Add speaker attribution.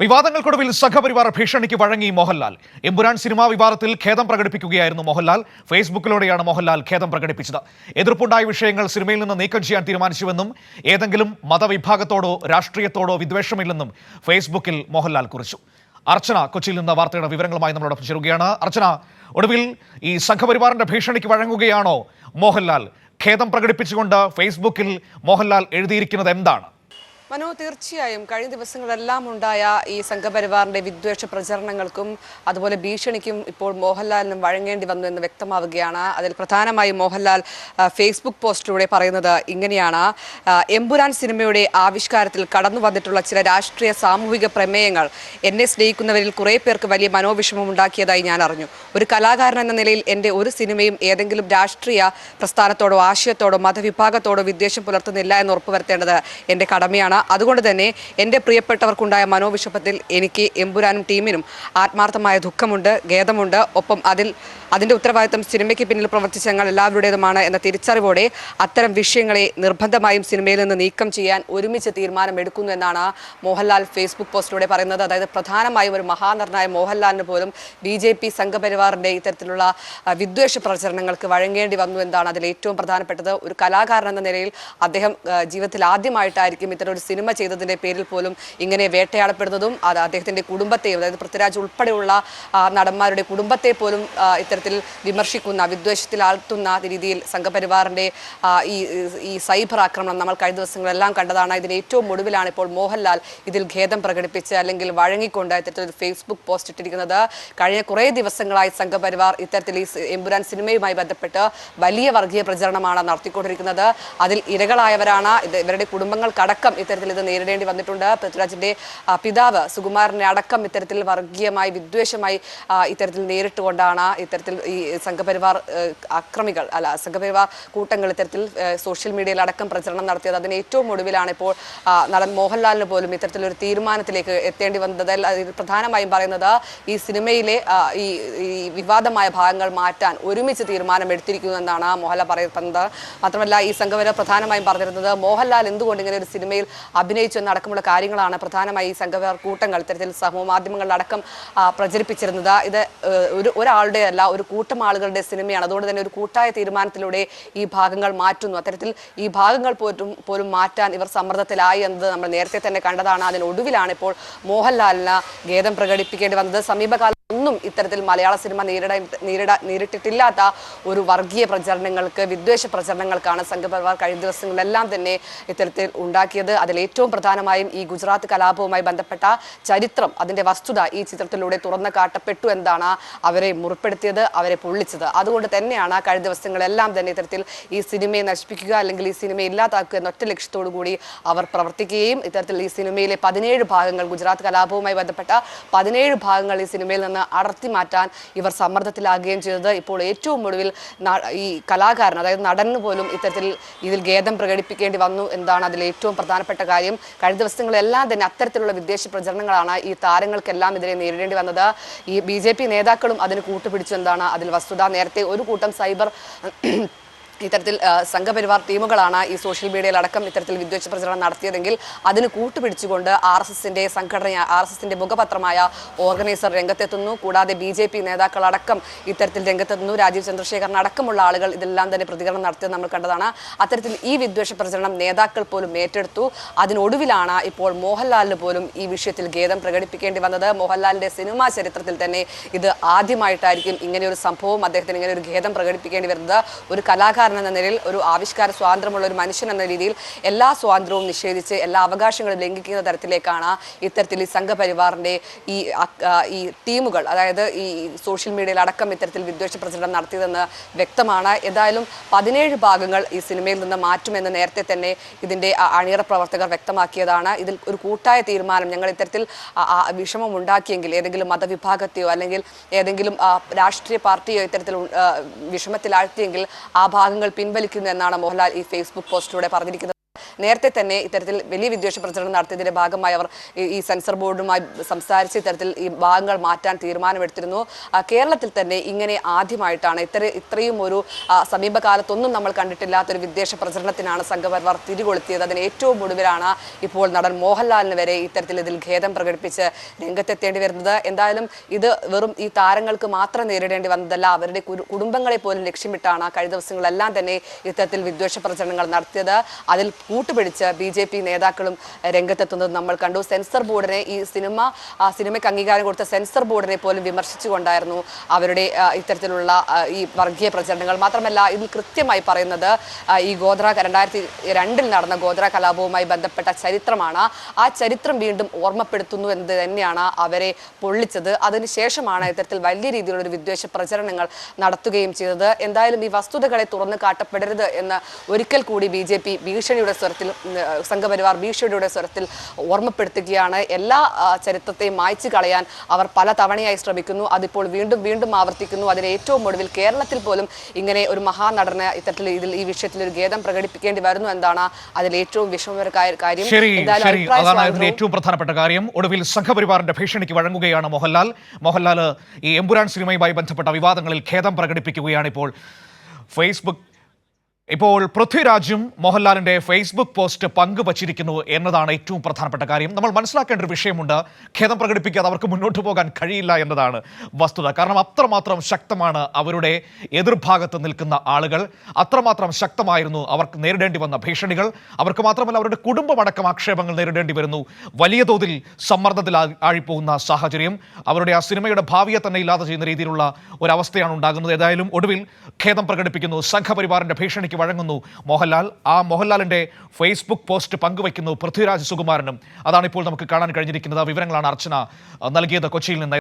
Speaker 1: വിവാദങ്ങൾക്കൊടുവിൽ സഹപരിവാർ ഭീഷണിക്ക് വഴങ്ങി മോഹൻലാൽ. എമ്പുരാൻ സിനിമാ വിവാദത്തിൽ ഖേദം പ്രകടിപ്പിക്കുകയായിരുന്നു മോഹൻലാൽ. ഫേസ്ബുക്കിലൂടെയാണ് മോഹൻലാൽ ഖേദം പ്രകടിപ്പിച്ചത്. എതിർപ്പുണ്ടായ വിഷയങ്ങൾ സിനിമയിൽ നിന്ന് നീക്കം ചെയ്യാൻ തീരുമാനിച്ചുവെന്നും ഏതെങ്കിലും മതവിഭാഗത്തോടോ രാഷ്ട്രീയത്തോടോ വിദ്വേഷമില്ലെന്നും ഫേസ്ബുക്കിൽ മോഹൻലാൽ കുറിച്ചു. അർച്ചന കൊച്ചിയിൽ നിന്ന് വാർത്തയുടെ വിവരങ്ങളുമായി നമ്മളോടൊപ്പം ചേരുകയാണ്. അർച്ചന ഒടുവിൽ ഈ സംഘപരിവാറിന്റെ ഭീഷണിക്ക് വഴങ്ങുകയാണോ മോഹൻലാൽ? ഖേദം പ്രകടിപ്പിച്ചുകൊണ്ട് ഫേസ്ബുക്കിൽ മോഹൻലാൽ എഴുതിയിരിക്കുന്നത് എന്താണ്?
Speaker 2: മനോ തീർച്ചയായും കഴിഞ്ഞ ദിവസങ്ങളെല്ലാം ഉണ്ടായ ഈ സംഘപരിവാറിന്റെ വിദ്വേഷ പ്രചരണങ്ങൾക്കും അതുപോലെ ഭീഷണിക്കും ഇപ്പോൾ മോഹൻലാലിനും വഴങ്ങേണ്ടി വന്നു എന്ന് വ്യക്തമാവുകയാണ്. അതിൽ പ്രധാനമായും മോഹൻലാൽ ഫേസ്ബുക്ക് പോസ്റ്റിലൂടെ പറയുന്നത് ഇങ്ങനെയാണ്. എമ്പുരാൻ സിനിമയുടെ ആവിഷ്കാരത്തിൽ കടന്നു വന്നിട്ടുള്ള ചില രാഷ്ട്രീയ സാമൂഹിക പ്രമേയങ്ങൾ എന്നെ സ്നേഹിക്കുന്നവരിൽ കുറേ പേർക്ക് വലിയ മനോവിഷമം ഉണ്ടാക്കിയതായി ഞാൻ അറിഞ്ഞു. ഒരു കലാകാരൻ എന്ന നിലയിൽ എന്റെ ഒരു സിനിമയും ഏതെങ്കിലും രാഷ്ട്രീയ പ്രസ്ഥാനത്തോടോ ആശയത്തോടോ മതവിഭാഗത്തോടോ വിദ്വേഷം പുലർത്തുന്നില്ല എന്ന് ഉറപ്പുവരുത്തേണ്ടത് എന്റെ കടമയാണ്. അതുകൊണ്ട് തന്നെ എന്റെ പ്രിയപ്പെട്ടവർക്കുണ്ടായ മനോവിഷപ്പത്തിൽ എനിക്ക് എമ്പുരാനും ടീമിനും ആത്മാർത്ഥമായ ദുഃഖമുണ്ട് ഖേദമുണ്ട്. ഒപ്പം അതിൽ അതിന്റെ ഉത്തരവാദിത്തം സിനിമയ്ക്ക് പിന്നിൽ പ്രവർത്തിച്ച ഞങ്ങൾ എല്ലാവരുടേതുമാണ് എന്ന തിരിച്ചറിവോടെ അത്തരം വിഷയങ്ങളെ നിർബന്ധമായും സിനിമയിൽ നിന്ന് നീക്കം ചെയ്യാൻ ഒരുമിച്ച് തീരുമാനമെടുക്കുന്നു എന്നാണ് മോഹൻലാൽ ഫേസ്ബുക്ക് പോസ്റ്റിലൂടെ പറയുന്നത്. അതായത് പ്രധാനമായും ഒരു മഹാനടനായ മോഹൻലാലിന് പോലും ബി ജെ പി സംഘപരിവാറിന്റെ ഇത്തരത്തിലുള്ള വിദ്വേഷ പ്രചരണങ്ങൾക്ക് വഴങ്ങേണ്ടി വന്നു എന്നാണ് അതിൽ ഏറ്റവും പ്രധാനപ്പെട്ടത്. ഒരു കലാകാരൻ എന്ന നിലയിൽ അദ്ദേഹം ജീവിതത്തിൽ ആദ്യമായിട്ടായിരിക്കും ഇത്തരം ഒരു സിനിമ ചെയ്തതിന്റെ പേരിൽ പോലും ഇങ്ങനെ വേട്ടയാടപ്പെടുന്നതും അത് അദ്ദേഹത്തിന്റെ കുടുംബത്തെയും അതായത് പൃഥ്വിരാജ് ഉൾപ്പെടെയുള്ള നടന്മാരുടെ കുടുംബത്തെ പോലും ഇത്തരത്തിൽ വിമർശിക്കുന്ന വിദ്വേഷത്തിൽ ആഴ്ത്തുന്ന രീതിയിൽ സംഘപരിവാറിന്റെ ഈ ഈ സൈബർ ആക്രമണം നമ്മൾ കഴിഞ്ഞ ദിവസങ്ങളെല്ലാം കണ്ടതാണ്. ഇതിന് ഏറ്റവും ഒടുവിലാണ് ഇപ്പോൾ മോഹൻലാൽ ഇതിൽ ഖേദം പ്രകടിപ്പിച്ച് അല്ലെങ്കിൽ വഴങ്ങിക്കൊണ്ട് ഇത്തരത്തിൽ ഫേസ്ബുക്ക് പോസ്റ്റ് ഇട്ടിരിക്കുന്നത്. കഴിഞ്ഞ കുറേ ദിവസങ്ങളായി സംഘപരിവാർ ഇത്തരത്തിൽ ഈ എമ്പുരാൻ സിനിമയുമായി ബന്ധപ്പെട്ട് വലിയ വർഗീയ പ്രചരണമാണ് നടത്തിക്കൊണ്ടിരിക്കുന്നത്. അതിൽ ഇരകളായവരാണ്. ഇവരുടെ കുടുംബങ്ങൾക്കടക്കം ഇത്തരത്തിൽ ഇത് നേരിടേണ്ടി വന്നിട്ടുണ്ട്. പൃഥ്വിരാജിന്റെ പിതാവ് സുകുമാരനെ അടക്കം ഇത്തരത്തിൽ വർഗീയമായി വിദ്വേഷമായി ഇത്തരത്തിൽ നേരിട്ടുകൊണ്ടാണ് ഇത്തരത്തിൽ ഈ സംഘപരിവാർ അക്രമികൾ അല്ല സംഘപരിവാർ കൂട്ടങ്ങൾ ഇത്തരത്തിൽ സോഷ്യൽ മീഡിയയിൽ അടക്കം പ്രചരണം നടത്തിയത്. അതിന് ഏറ്റവും ഒടുവിലാണ് ഇപ്പോൾ നടൻ മോഹൻലാലിന് പോലും ഇത്തരത്തിലൊരു തീരുമാനത്തിലേക്ക് എത്തേണ്ടി വന്നത്. പ്രധാനമായും പറയുന്നത് ഈ സിനിമയിലെ ഈ ഈ വിവാദമായ ഭാഗങ്ങൾ മാറ്റാൻ ഒരുമിച്ച് തീരുമാനം എടുത്തിരിക്കുന്നു എന്നാണ് മോഹൻലാൽ പറയുന്നത് മാത്രമല്ല ഈ സംഘപരിവാർ പ്രധാനമായും പറഞ്ഞിരുന്നത് മോഹൻലാൽ എന്തുകൊണ്ട് ഇങ്ങനെ ഒരു സിനിമയിൽ അഭിനയിച്ചു എന്നടക്കമുള്ള കാര്യങ്ങളാണ് പ്രധാനമായി ഈ സംഘപരിവാർ കൂട്ടങ്ങൾ ഇത്തരത്തിൽ സമൂഹ മാധ്യമങ്ങളിലടക്കം പ്രചരിപ്പിച്ചിരുന്നത്. ഇത് ഒരു ഒരാളുടെ അല്ല ഒരു കൂട്ടം ആളുകളുടെ സിനിമയാണ്. അതുകൊണ്ട് തന്നെ ഒരു കൂട്ടായ തീരുമാനത്തിലൂടെ ഈ ഭാഗങ്ങൾ മാറ്റുന്നു. അത്തരത്തിൽ ഈ ഭാഗങ്ങൾ പോലും പോലും മാറ്റാൻ ഇവർ സമ്മർദ്ദത്തിലായി എന്നത് നമ്മൾ നേരത്തെ തന്നെ കണ്ടതാണ്. അതിനൊടുവിലാണ് ഇപ്പോൾ മോഹൻലാലിന് ഖേദം പ്രകടിപ്പിക്കേണ്ടി വന്നത്. സമീപകാലം ഒന്നും ഇത്തരത്തിൽ മലയാള സിനിമ നേരിട നേരിട നേരിട്ടിട്ടില്ലാത്ത ഒരു വർഗീയ പ്രചരണങ്ങൾക്ക് വിദ്വേഷ പ്രചരണങ്ങൾക്കാണ് സംഘപരിവാർ കഴിഞ്ഞ ദിവസങ്ങളിലെല്ലാം തന്നെ ഇത്തരത്തിൽ ഉണ്ടാക്കിയത്. അതിൽ ഏറ്റവും പ്രധാനമായും ഈ ഗുജറാത്ത് കലാപവുമായി ബന്ധപ്പെട്ട ചരിത്രം അതിന്റെ വസ്തുത ഈ ചിത്രത്തിലൂടെ തുറന്നു കാട്ടപ്പെട്ടു എന്നാണ് അവരെ മുറിപ്പെടുത്തിയത് അവരെ പൊള്ളിച്ചത്. അതുകൊണ്ട് തന്നെയാണ് കഴിഞ്ഞ ദിവസങ്ങളെല്ലാം തന്നെ ഇത്തരത്തിൽ ഈ സിനിമയെ നശിപ്പിക്കുക അല്ലെങ്കിൽ ഈ സിനിമയെ ഇല്ലാതാക്കുക എന്ന ഒറ്റ ലക്ഷ്യത്തോടു കൂടി അവർ പ്രവർത്തിക്കുകയും ഇത്തരത്തിൽ ഈ സിനിമയിലെ പതിനേഴ് ഭാഗങ്ങൾ ഗുജറാത്ത് കലാപവുമായി ബന്ധപ്പെട്ട പതിനേഴ് ഭാഗങ്ങൾ ഈ സിനിമയിൽ നിന്ന് അടർത്തി മാറ്റാൻ ഇവർ സമ്മർദ്ദത്തിലാകുകയും ചെയ്തത്. ഇപ്പോൾ ഏറ്റവും ഒടുവിൽ ഈ കലാകാരൻ അതായത് നടന് പോലും ഇത്തരത്തിൽ ഇതിൽ ഖേദം പ്രകടിപ്പിക്കേണ്ടി വന്നു എന്നതാണ് അതിൽ ഏറ്റവും പ്രധാനപ്പെട്ട കാര്യം. കഴിഞ്ഞ ദിവസങ്ങളെല്ലാം തന്നെ അത്തരത്തിലുള്ള വിദേശ പ്രചരണങ്ങളാണ് ഈ താരങ്ങൾക്കെല്ലാം ഇതിനെ നേരിടേണ്ടി വന്നത്. ഈ ബി നേതാക്കളും അതിന് കൂട്ടുപിടിച്ചു എന്നതാണ് അതിൽ വസ്തുത. നേരത്തെ ഒരു കൂട്ടം സൈബർ ഇത്തരത്തിൽ സംഘപരിവാർ ടീമുകളാണ് ഈ സോഷ്യൽ മീഡിയയിൽ അടക്കം ഇത്തരത്തിൽ വിദ്വേഷ പ്രചരണം നടത്തിയതെങ്കിൽ അതിന് കൂട്ടുപിടിച്ചുകൊണ്ട് ആർ എസ് എസിന്റെ സംഘടന ആർ എസ് എസിന്റെ മുഖപത്രമായ ഓർഗനൈസർ രംഗത്തെത്തുന്നു. കൂടാതെ ബി ജെ പി നേതാക്കളടക്കം ഇത്തരത്തിൽ രംഗത്തെത്തുന്നു. രാജീവ് ചന്ദ്രശേഖരൻ അടക്കമുള്ള ആളുകൾ ഇതെല്ലാം തന്നെ പ്രതികരണം നടത്തിയത് നമ്മൾ കണ്ടതാണ്. അത്തരത്തിൽ ഈ വിദ്വേഷ പ്രചരണം നേതാക്കൾ പോലും ഏറ്റെടുത്തു. അതിനൊടുവിലാണ് ഇപ്പോൾ മോഹൻലാലിന് പോലും ഈ വിഷയത്തിൽ ഖേദം പ്രകടിപ്പിക്കേണ്ടി വന്നത്. മോഹൻലാലിന്റെ സിനിമാ ചരിത്രത്തിൽ തന്നെ ഇത് ആദ്യമായിട്ടായിരിക്കും ഇങ്ങനെ ഒരു സംഭവം അദ്ദേഹത്തിന് ഇങ്ങനെ ഒരു ഖേദം പ്രകടിപ്പിക്കേണ്ടി വരുന്നത്. ഒരു കലാകാരൻ എന്ന നിലയിൽ ഒരു ആവിഷ്കാര സ്വാതന്ത്ര്യമുള്ള ഒരു മനുഷ്യൻ എന്ന രീതിയിൽ എല്ലാ സ്വാതന്ത്ര്യവും നിഷേധിച്ച് എല്ലാ അവകാശങ്ങളും ലംഘിക്കുന്ന തരത്തിലേക്കാണ് ഇത്തരത്തിൽ ഈ സംഘപരിവാറിന്റെ ഈ ഈ ടീമുകൾ അതായത് ഈ സോഷ്യൽ മീഡിയയിൽ അടക്കം ഇത്തരത്തിൽ വിദ്വേഷ പ്രചരണം നടത്തിയതെന്ന് വ്യക്തമാണ്. ഏതായാലും പതിനേഴ് ഭാഗങ്ങൾ ഈ സിനിമയിൽ നിന്ന് മാറ്റുമെന്ന് നേരത്തെ തന്നെ ഇതിന്റെ അ- അണിയറ പ്രവർത്തകർ വ്യക്തമാക്കിയതാണ്. ഇതിൽ ഒരു കൂട്ടായ തീരുമാനം ഞങ്ങൾ ഇത്തരത്തിൽ വിഷമം ഉണ്ടാക്കിയെങ്കിൽ ഏതെങ്കിലും മതവിഭാഗത്തെയോ അല്ലെങ്കിൽ ഏതെങ്കിലും രാഷ്ട്രീയ പാർട്ടിയോ ഇത്തരത്തിൽ വിഷമത്തിലാഴ്ത്തിയെങ്കിൽ ആ, വിഷമത്തിലാഴ്ത്തിയെങ്കിൽ ആ ഭാഗങ്ങൾ പിൻവലിക്കുന്നു എന്നാണ് മോഹൻലാൽ ഈ ഫേസ്ബുക്ക് പോസ്റ്റിലൂടെ പറഞ്ഞിരിക്കുന്നത്. നേരത്തെ തന്നെ ഇത്തരത്തിൽ വലിയ വിദ്വേഷ പ്രചരണം നടത്തിയതിന്റെ ഭാഗമായി അവർ ഈ- സെൻസർ ബോർഡുമായി സംസാരിച്ച് ഇത്തരത്തിൽ ഈ ഭാഗങ്ങൾ മാറ്റാൻ തീരുമാനമെടുത്തിരുന്നു. കേരളത്തിൽ തന്നെ ഇങ്ങനെ ആദ്യമായിട്ടാണ് ഇത്ര ഇത്രയും ഒരു സമീപകാലത്തൊന്നും നമ്മൾ കണ്ടിട്ടില്ലാത്തൊരു വിദ്വേഷ പ്രചരണത്തിനാണ് സംഘപരിവാർ തിരികൊളുത്തിയത്. അതിന് ഏറ്റവും ഒടുവിലാണ് ഇപ്പോൾ നടൻ മോഹൻലാലിന് വരെ ഇത്തരത്തിൽ ഇതിൽ ഖേദം പ്രകടിപ്പിച്ച് രംഗത്തെത്തേണ്ടി വരുന്നത്. എന്തായാലും ഇത് വെറും ഈ താരങ്ങൾക്ക് മാത്രം നേരിടേണ്ടി വന്നതല്ല അവരുടെ കുടുംബങ്ങളെ പോലും ലക്ഷ്യമിട്ടാണ് കഴിഞ്ഞ ദിവസങ്ങളെല്ലാം തന്നെ ഇത്തരത്തിൽ വിദ്വേഷ പ്രചരണങ്ങൾ നടത്തിയത്. അതിൽ കൂട്ടുപിടിച്ച് ബി ജെ പി നേതാക്കളും രംഗത്തെത്തുന്നത് നമ്മൾ കണ്ടു. സെൻസർ ബോർഡിനെ ഈ സിനിമ ആ, സിനിമയ്ക്ക് അംഗീകാരം കൊടുത്ത സെൻസർ ബോർഡിനെ പോലും വിമർശിച്ചുകൊണ്ടായിരുന്നു അവരുടെ ഇത്തരത്തിലുള്ള ഈ വർഗീയ പ്രചരണങ്ങൾ. മാത്രമല്ല ഇതിൽ കൃത്യമായി പറയുന്നത് ഈ ഗോദ്ര രണ്ടായിരത്തി രണ്ടിൽ നടന്ന ഗോദ്ര കലാപവുമായി ബന്ധപ്പെട്ട ചരിത്രമാണ്. ആ ചരിത്രം വീണ്ടും ഓർമ്മപ്പെടുത്തുന്നു എന്നത് തന്നെയാണ് അവരെ പൊള്ളിച്ചത്. അതിനുശേഷമാണ് ഇത്തരത്തിൽ വലിയ രീതിയിലുള്ള ഒരു വിദ്വേഷ പ്രചരണങ്ങൾ നടത്തുകയും ചെയ്തത്. എന്തായാലും ഈ വസ്തുതകളെ തുറന്നു കാട്ടപ്പെടരുത് എന്ന് ഒരിക്കൽ കൂടി ബി ഭീഷണിയുടെ സ്വരത്തിൽ സംഘപരിവാർ ഭീഷണിയുടെ സ്വരത്തിൽ ഓർമ്മപ്പെടുത്തുകയാണ്. എല്ലാ ചരിത്രത്തെയും മായ്ച്ചു കളയാൻ അവർ പല തവണയായി ശ്രമിക്കുന്നു. അതിപ്പോൾ വീണ്ടും വീണ്ടും ആവർത്തിക്കുന്നു. അതിന് ഏറ്റവും ഒടുവിൽ കേരളത്തിൽ പോലും ഇങ്ങനെ ഒരു മഹാനടന് ഇത്തരത്തിൽ ഇതിൽ ഈ വിഷയത്തിൽ ഒരു ഖേദം പ്രകടിപ്പിക്കേണ്ടി വരുന്നു എന്താണ് അതിൽ ഏറ്റവും വിഷമകരമായ കാര്യം.
Speaker 1: അതാണ് ഏറ്റവും പ്രധാനപ്പെട്ട കാര്യം. ഒടുവിൽ സംഘപരിവാറിന്റെ ഭീഷണിക്ക് വഴങ്ങുകയാണ് മോഹൻലാൽ. മോഹൻലാൽ ഈ എമ്പുരാൻ സിനിമയുമായി ബന്ധപ്പെട്ട വിവാദങ്ങളിൽ ഖേദം പ്രകടിപ്പിക്കുകയാണ് ഇപ്പോൾ. ഫേസ്ബുക്ക് ഇപ്പോൾ പൃഥ്വിരാജും മോഹൻലാലിന്റെ ഫേസ്ബുക്ക് പോസ്റ്റ് പങ്കുവച്ചിരിക്കുന്നു എന്നതാണ് ഏറ്റവും പ്രധാനപ്പെട്ട കാര്യം. നമ്മൾ മനസ്സിലാക്കേണ്ട ഒരു വിഷയമുണ്ട്. ഖേദം പ്രകടിപ്പിക്കാതെ അവർക്ക് മുന്നോട്ട് പോകാൻ കഴിയില്ല എന്നതാണ് വസ്തുത. കാരണം അത്രമാത്രം ശക്തമാണ് അവരുടെ എതിർഭാഗത്ത് നിൽക്കുന്ന ആളുകൾ. അത്രമാത്രം ശക്തമായിരുന്നു അവർക്ക് നേരിടേണ്ടി വന്ന ഭീഷണികൾ. അവർക്ക് മാത്രമല്ല അവരുടെ കുടുംബമടക്കം ആക്ഷേപങ്ങൾ നേരിടേണ്ടി വരുന്നു. വലിയ തോതിൽ സമ്മർദ്ദത്തിൽ ആഴിപ്പോകുന്ന സാഹചര്യം. അവരുടെ ആ സിനിമയുടെ ഭാവിയെ തന്നെ ഇല്ലാതെ ചെയ്യുന്ന രീതിയിലുള്ള ഒരവസ്ഥയാണ് ഉണ്ടാകുന്നത്. ഏതായാലും ഒടുവിൽ ഖേദം പ്രകടിപ്പിക്കുന്നു. സംഘപരിവാറിന്റെ ഭീഷണിക്ക് വഴങ്ങുന്നു. മോഹൻലാൽ ആ മോഹൻലാലിന്റെ ഫേസ്ബുക്ക് പോസ്റ്റ് പങ്കുവയ്ക്കുന്നു പൃഥ്വിരാജ് സുകുമാരനും. അതാണ് ഇപ്പോൾ നമുക്ക് കാണാൻ കഴിഞ്ഞിരിക്കുന്നത്. വിവരങ്ങളാണ് അർച്ചന നൽകിയത് കൊച്ചിയിൽ നിന്ന്.